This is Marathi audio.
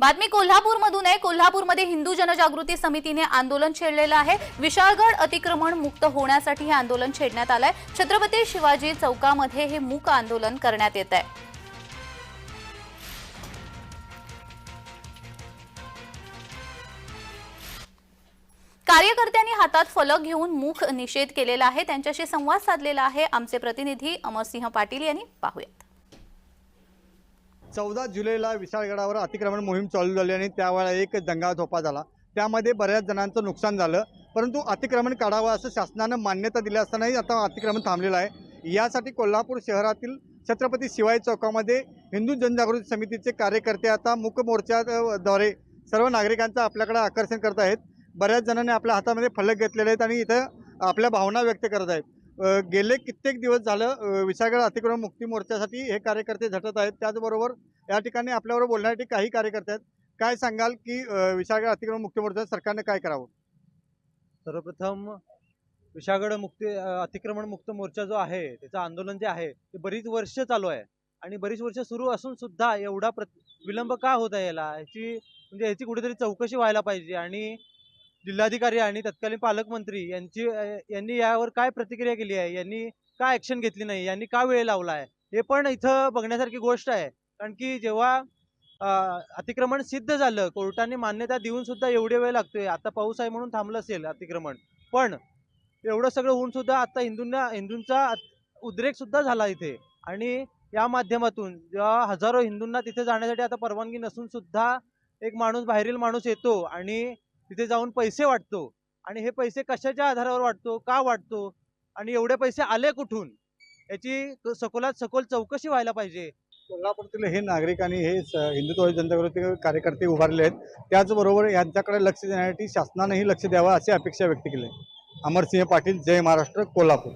बातमी कोल्हापूरमधून आहे. कोल्हापूरमध्ये हिंदू जनजागृती समितीने आंदोलन छेडलेलं आहे. विशाळगड अतिक्रमण मुक्त होण्यासाठी हे आंदोलन छेडण्यात आलंय. छत्रपती शिवाजी चौकामध्ये हे मूक आंदोलन करण्यात येत आहे. कार्यकर्त्यांनी हातात फलक घेऊन मूक निषेध केलेला आहे. त्यांच्याशी संवाद साधलेला आहे आमचे प्रतिनिधी अमरसिंह पाटील यांनी. पाहूयात. चौदा जुलैला विशाळगडावर अतिक्रमण मोहीम चालू झाली आणि त्यावेळेला एक दंगा झोपा झाला. त्यामध्ये बऱ्याच जणांचं नुकसान झालं. परंतु अतिक्रमण काढावं असं शासनानं मान्यता दिली असतानाही आता अतिक्रमण थांबलेलं आहे. यासाठी कोल्हापूर शहरातील छत्रपती शिवाजी चौकामध्ये हिंदू जनजागृती समितीचे कार्यकर्ते आता मूक मोर्चाद्वारे सर्व नागरिकांचं आपल्याकडे आकर्षण करत आहेत. बऱ्याच जणांनी आपल्या हातामध्ये फलक घेतलेले आहेत आणि इथं आपल्या भावना व्यक्त करत आहेत. गेले कित्येक दिवस झालं अ, अतिक्रमण मुक्ती मोर्चासाठी हे कार्यकर्ते झटत आहेत. त्याचबरोबर या ठिकाणी आपल्याबरोबर बोलण्यासाठी काही कार्यकर्ते आहेत. काय सांगाल की अ, विशाळगड अतिक्रमण मुक्ती मोर्चा सरकारने काय करावं? सर्वप्रथम विशागड मुक्ती अतिक्रमण मुक्त मोर्चा जो आहे त्याचं आंदोलन जे आहे ते बरीच वर्ष चालू आहे. आणि बरीच वर्ष सुरू असून सुद्धा एवढा प्र विलंब का होत आहे याला? ह्याची म्हणजे ह्याची कुठेतरी चौकशी व्हायला पाहिजे. आणि जिल्हाधिकारी आणि तत्कालीन पालकमंत्री यांची यांनी यावर काय प्रतिक्रिया केली आहे? यांनी का ॲक्शन घेतली नाही? यांनी का वेळ लावला आहे? हे पण इथं बघण्यासारखी गोष्ट आहे. कारण की जेव्हा अतिक्रमण सिद्ध झालं कोर्टाने मान्यता देऊन सुद्धा एवढे वेळ लागतोय आता पाऊस आहे म्हणून थांबलं असेल अतिक्रमण. पण एवढं सगळं होऊन सुद्धा आता हिंदूंना हिंदूंचा उद्रेक सुद्धा झाला इथे. आणि या माध्यमातून जेव्हा हजारो हिंदूंना तिथे जाण्यासाठी आता परवानगी नसून सुद्धा एक माणूस बाहेरील माणूस येतो आणि तिथे जाऊन पैसे वाटतो. आणि हे पैसे कशाच्या आधारावर वाटतो? का वाटतो? आणि एवढे पैसे आले कुठून? याची सखोलात सखोल चौकशी व्हायला पाहिजे. कोल्हापूरतील हे नागरिक आणि हे हिंदुत्व हिंदुत्व विरोधी कार्यकर्ते उभारले आहेत. त्याचबरोबर यांच्याकडे लक्ष देण्यासाठी शासनानेही लक्ष द्यावं अशी अपेक्षा व्यक्त केली अमरसिंह पाटील जय महाराष्ट्र कोल्हापूर.